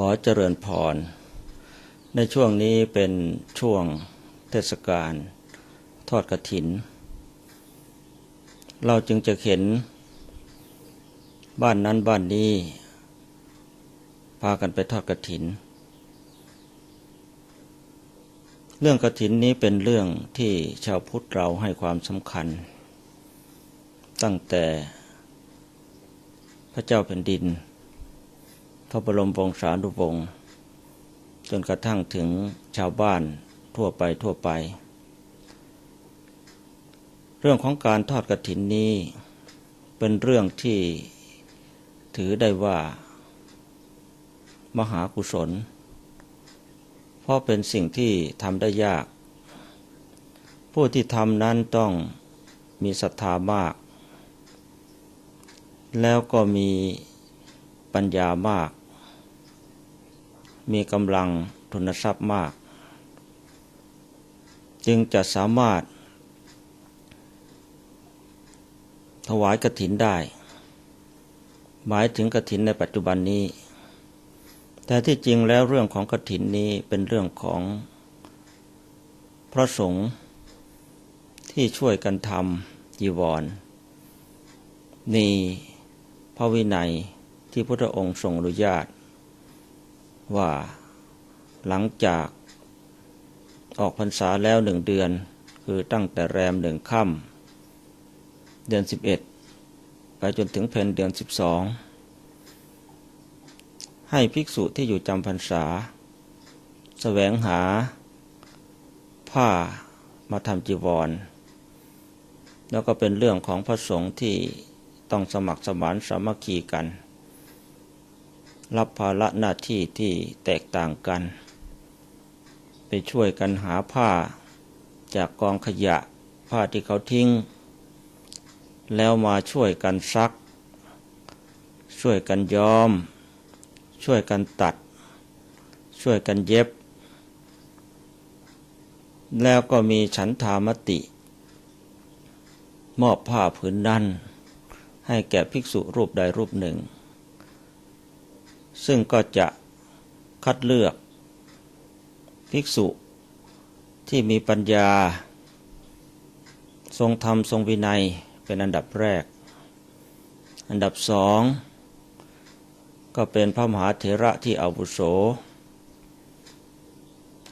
ขอเจริญพร ในช่วงนี้เป็นช่วงเทศกาลทอดกระถิน เราจึงจะเห็น บ้านนั้นบ้านนี้ พากันไปทอดกระถิน เรื่องกระถินนี้เป็นเรื่องที่ชาวพุทธเราให้ความสำคัญ ตั้งแต่พระเจ้าแผ่นดิน พระบรมวงศานุวงศ์จนกระทั่งถึงชาวบ้านทั่วไปทั่วไป เรื่องของการทอดกระถินนี้ เป็นเรื่องที่ถือได้ว่า มหากุศล เพราะเป็นสิ่งที่ทำได้ยาก ผู้ที่ทำนั้นต้องมีศรัทธามาก แล้วก็มีปัญญามาก มีกำลังทุนทรัพย์มาก จึงจะสามารถ ถวายกระถินได้ หมายถึงกระถินในปัจจุบันนี้ แต่ที่จริงแล้วเรื่องของกระถินนี้เป็นเรื่องของพระสงฆ์ที่ช่วยกันทำจีวรมีพระวินัยที่พระองค์ทรงอนุญาต ว่าหลังจากออกพรรษาแล้วหนึ่งเดือน คือตั้งแต่แรมหนึ่งค่ำเดือนสิบเอ็ดไปจนถึงเพนเดือนสิบสองให้ภิกษุที่อยู่จำพรรษาแสวงหา ผ้ามาทำจีวร แล้วก็เป็นเรื่องของพระสงฆ์ที่ต้องสมัครสมานสามัคคีกัน รับภาระหน้าที่ที่แตกต่างกัน ไปช่วยกันหาผ้าจากกองขยะผ้าที่เขาทิ้ง แล้วมาช่วยกันซัก ช่วยกันย้อม ช่วยกันตัด ช่วยกันเย็บ แล้วก็มีฉันทามติ มอบผ้าผืนนั้น ให้แก่ภิกษุรูปใดรูปหนึ่ง ซึ่งก็จะคัดเลือก ภิกษุที่มีปัญญา ทรงธรรมทรงวินัยเป็นอันดับแรก อันดับสองก็เป็นพระมหาเถระที่อาวุโส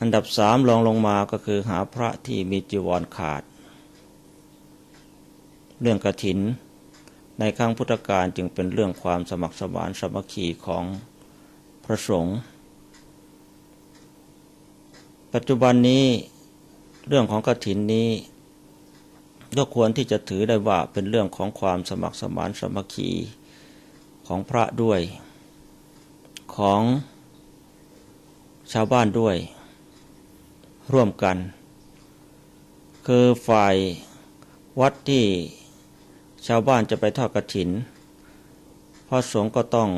อันดับสามรองลงมาก็คือหาพระที่มีจีวรขาด เรื่องกระถินในครั้งพุทธกาลจึงเป็นเรื่องความสมัครสมานสมัคคีของ พระสงฆ์ปัจจุบันนี้เรื่องของกฐินนี้ก็ควรที่จะถือได้ว่าเป็นเรื่องของความสมัครสมานสมัคคีของพระด้วยของชาวบ้านด้วย ร่วมกัน คือฝ่ายวัดที่ชาวบ้านจะไปทอดกระถินพระสงฆ์ก็ต้อง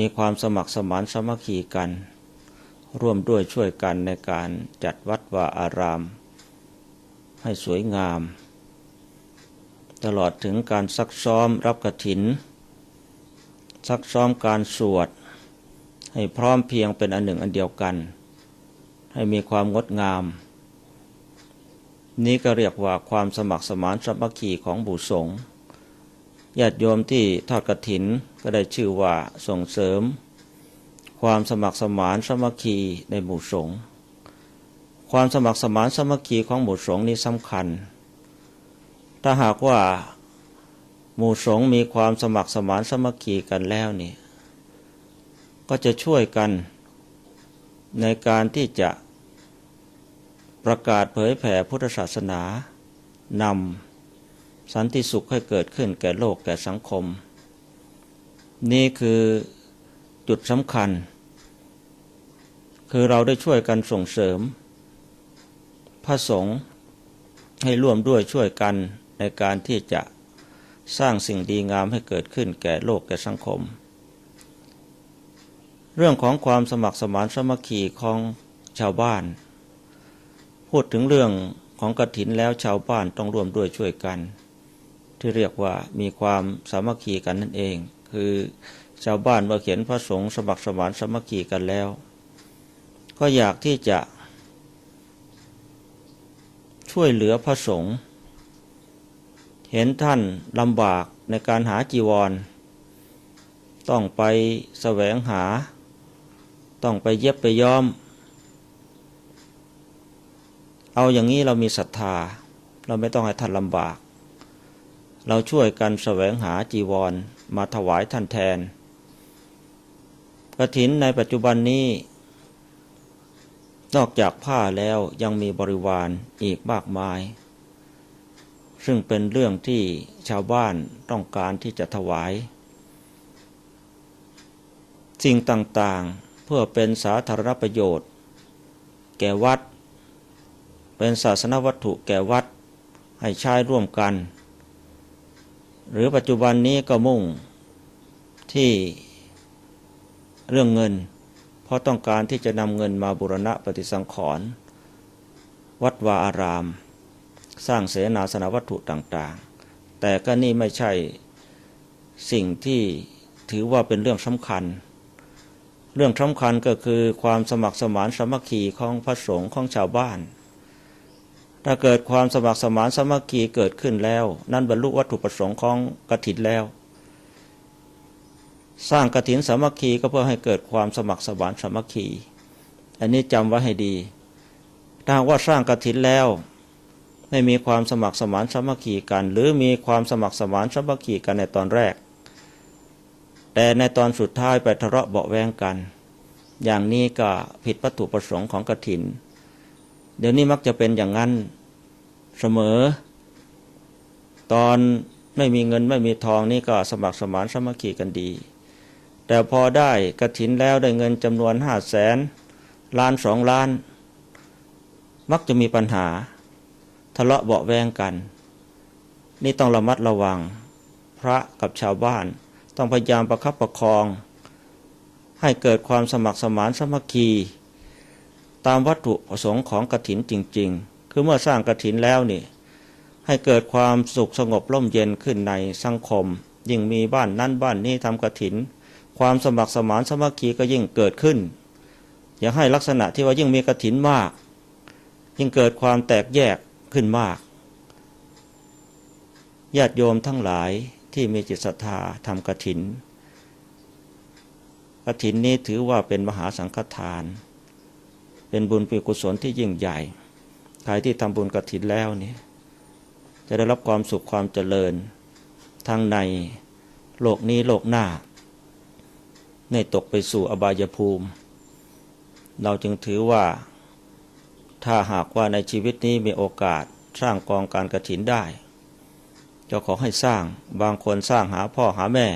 มีความสมัครสมานสมัคคีกัน ร่วมด้วยช่วยกันในการจัดวัดวาอาราม ให้สวยงาม ตลอดถึงการซักซ้อมรับกระถิน ซักซ้อมการสวด ให้พร้อมเพียงเป็นอันหนึ่งอันเดียวกัน ให้มีความงดงาม นี้ก็เรียกว่าความสมัครสมานสมัคคีของบุสงฆ์ ญาติโยมที่ทอดกระถินก็ได้ชื่อว่าส่งเสริม ความสมัครสมานสมัคคีในหมู่สงฆ์ความสมัครสมานสมัคคีของหมู่สงฆ์นี้สำคัญ ถ้าหากว่าหมู่สงฆ์มีความสมัครสมานสมัคคีกันแล้วนี่ก็จะช่วยกันในการที่จะประกาศเผยแผ่พุทธศาสนานำ สันติสุขให้เกิดขึ้นแก่โลกแก่สังคม นี่คือจุดสำคัญ คือเราได้ช่วยกันส่งเสริม พระสงฆ์ให้ร่วมด้วยช่วยกันในการที่จะสร้างสิ่งดีงามให้เกิดขึ้นแก่โลกแก่สังคม เรื่องของความสมัครสมานสามัคคีของชาวบ้าน พูดถึงเรื่องของกระถินแล้วชาวบ้านต้องร่วมด้วยช่วยกัน ที่เรียกว่ามีความสามัคคีกันนั่นเอง คือชาวบ้านเมื่อเขียนพระสงฆ์สมัครสมานสามัคคีกันแล้ว ก็อยากที่จะ ช่วยเหลือพระสงฆ์เห็นท่านลำบากในการหาจีวร ต้องไปแสวงหา ต้องไปเย็บไปย้อม เอาอย่างนี้เรามีศรัทธา เราไม่ต้องให้ท่านลำบาก เราช่วยกันแสวงหาจีวรมาถวายท่านแทนกระถินในปัจจุบันนี้ นอกจากผ้าแล้วยังมีบริวารอีกมากมาย ซึ่งเป็นเรื่องที่ชาวบ้านต้องการที่จะถวาย สิ่งต่างๆเพื่อเป็นสาธารณประโยชน์ แก่วัด เป็นศาสนวัตถุแก่วัดให้ใช้ร่วมกัน หรือปัจจุบันนี้ก็มุ่งที่เรื่องเงิน เพราะต้องการที่จะนำเงินมาบูรณะปฏิสังขรณ์วัดวาอาราม สร้างเสนาสนวัตถุต่างๆ แต่ก็นี่ไม่ใช่สิ่งที่ถือว่าเป็นเรื่องสำคัญ เรื่องสำคัญก็คือความสมัครสมานสมัคคีของพระสงฆ์ของชาวบ้าน ถ้าเกิดความสมัครสมานสมัคคีเกิดขึ้นแล้ว นั่นบรรลุวัตถุประสงค์ของกฐินแล้ว สร้างกฐินสมัคคีก็เพื่อให้เกิดความสมัครสมานสมัคคี อันนี้จำไว้ให้ดีถ้าว่าสร้างกฐินแล้วไม่มีความสมัครสมานสมัคคีกัน หรือมีความสมัครสมานสมัคคีกันในตอนแรก แต่ในตอนสุดท้ายไปทะเลาะเบาะแวงกัน อย่างนี้ก็ผิดวัตถุประสงค์ของกฐิน เดี๋ยวนี้มักจะเป็นอย่างนั้นเสมอ ตอนไม่มีเงินไม่มีทองนี่ก็สมัครสมานสมัคคีกันดี แต่พอได้กฐินแล้วได้เงินจำนวนห้าแสนล้านสองล้าน มักจะมีปัญหา ทะเลาะเบาแวงกัน นี่ต้องระมัดระวัง พระกับชาวบ้าน ต้องพยายามประคับประคอง ให้เกิดความสมัครสมานสมัคคี ตามวัตถุประสงค์ของกฐินจริง ๆ คือเมื่อสร้างกฐินแล้วนี่ ให้เกิดความสุขสงบร่มเย็นขึ้นในสังคม ยิ่งมีบ้านนั้นบ้านนี้ทำกฐิน ความสมัครสมานสมัคคีก็ยิ่งเกิดขึ้น อย่าให้ลักษณะที่ว่ายิ่งมีกฐินมาก ยิ่งเกิดความแตกแยกขึ้นมากญาติโยมทั้งหลายที่มีจิตศรัทธาทำกฐินกฐินนี้ถือว่าเป็นมหาสังฆทาน เป็นบุญเป็นกุศลที่ยิ่งใหญ่ใครที่ทำบุญกฐินแล้วนี่จะได้รับความสุขความเจริญทั้งในโลกนี้โลกหน้าในตกไปสู่อบายภูมิ เราจึงถือว่า ถ้าหากว่าในชีวิตนี้มีโอกาสสร้างกองการกระถินได้จะขอให้สร้างบางคนสร้างหาพ่อหาแม่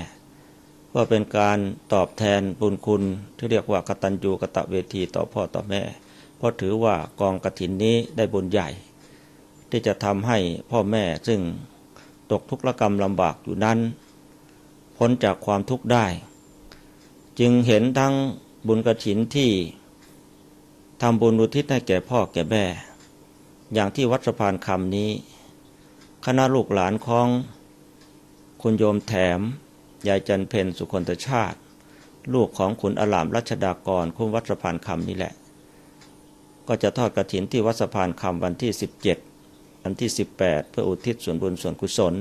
เพื่อเป็นการตอบแทนบุญคุณที่เรียกว่ากตัญญูกะตะเวทีต่อพ่อต่อแม่ ราะถือว่ากองกระถินนี้ได้บุญใหญ่ ที่จะทำให้พ่อแม่ซึ่งตกทุกข์ละกรรมลำบากอยู่นั้น พ้นจากความทุกข์ได้ จึงเห็นทั้งบุญกระถินที่ทำบุญอุทิศให้แก่พ่อแก่แม่ อย่างที่วัดสะพานคำนี้ คณะลูกหลานของคุณโยมแถม ยายจันเพนสุคนตชาติ ลูกของคุณอลามรัชดากรคุณวัดสะพานคำนี่แหละ ก็จะทอดกระถินที่วัดสะพานคำวันที่ 17 วันที่ 18 เพื่ออุทิศส่วนบุญส่วนกุศล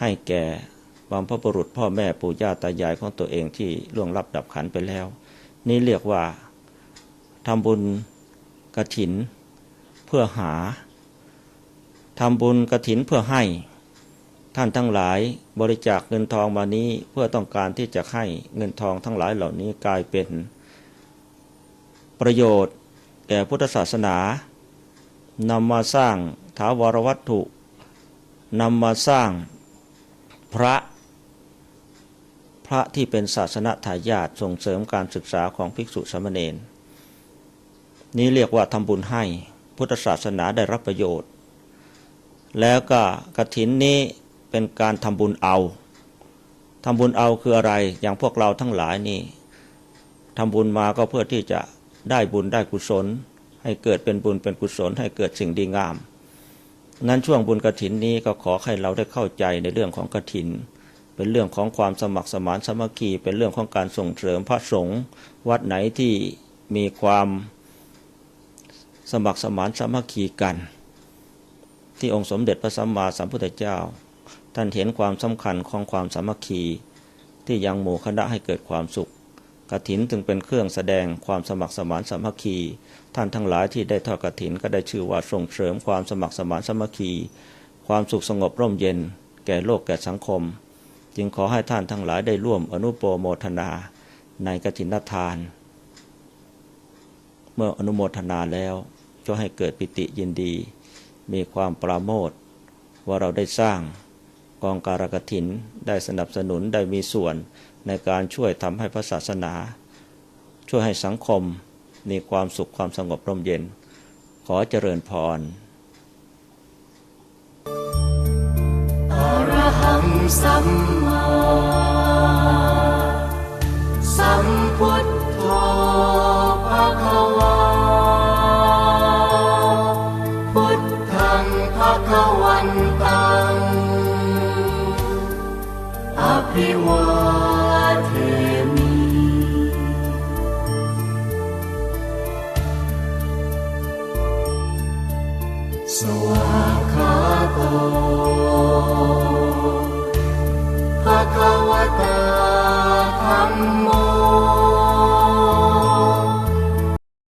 ให้แก่บรรพบุรุษพ่อแม่ปู่ย่าตายายของตัวเองที่ล่วงลับดับขันไปแล้ว นี่เรียกว่าทำบุญกระถินเพื่อหาทำบุญกระถินเพื่อให้ ท่านทั้งหลายบริจาคเงินทองมานี้เพื่อต้องการที่จะให้เงินทองทั้งหลายเหล่านี้กลายเป็น ประโยชน์ แก่พุทธศาสนานำมาสร้างถาวรวัตถุนำมาสร้างพระ พระที่เป็นศาสนาทายาทส่งเสริมการศึกษาของภิกษุสามเณรนี้เรียกว่าทำบุญให้พุทธศาสนาได้รับประโยชน์ แล้วก็กฐินนี้เป็นการทำบุญเอาทำบุญเอาคืออะไรอย่างพวกเราทั้งหลายนี่ทำบุญมาก็เพื่อที่จะ ได้บุญได้กุศล ให้เกิดเป็นบุญเป็นกุศล ให้เกิดสิ่งดีงามนั้นช่วงบุญกระถินนี้ก็ขอให้เราได้เข้าใจในเรื่องของกระถิน เป็นเรื่องของความสมัครสมานสามัคคี เป็นเรื่องของการส่งเสริมพระสงฆ์วัดไหนที่มีความสมัครสมานสามัคคีกัน ที่องค์สมเด็จพระสัมมาสัมพุทธเจ้า ท่านเห็นความสำคัญของความสามัคคี ที่ยังหมู่คณะให้เกิดความสุข กฐินจึงเป็นเครื่องแสดงความสมัครสมานสามัคคี ท่านทั้งหลายที่ได้ทอดกฐินก็ได้ชื่อว่าส่งเสริมความสมัครสมานสามัคคี ความสุขสงบร่มเย็น แก่โลกแก่สังคม จึงขอให้ท่านทั้งหลายได้ร่วมอนุโปโมทนาในกฐินทาน เมื่ออนุโมทนาแล้วก็ให้เกิดปิติยินดี มีความปราโมทว่าเราได้สร้างกองการกฐินได้สนับสนุนได้มีส่วน ในการช่วยทำให้พระศาสนา ช่วยให้สังคมมีความสุขความสงบร่มเย็น ขอเจริญพรอรหังสัมมาสัมพุทโธภะคะวาพุทธังภะคะวันตังอภิวา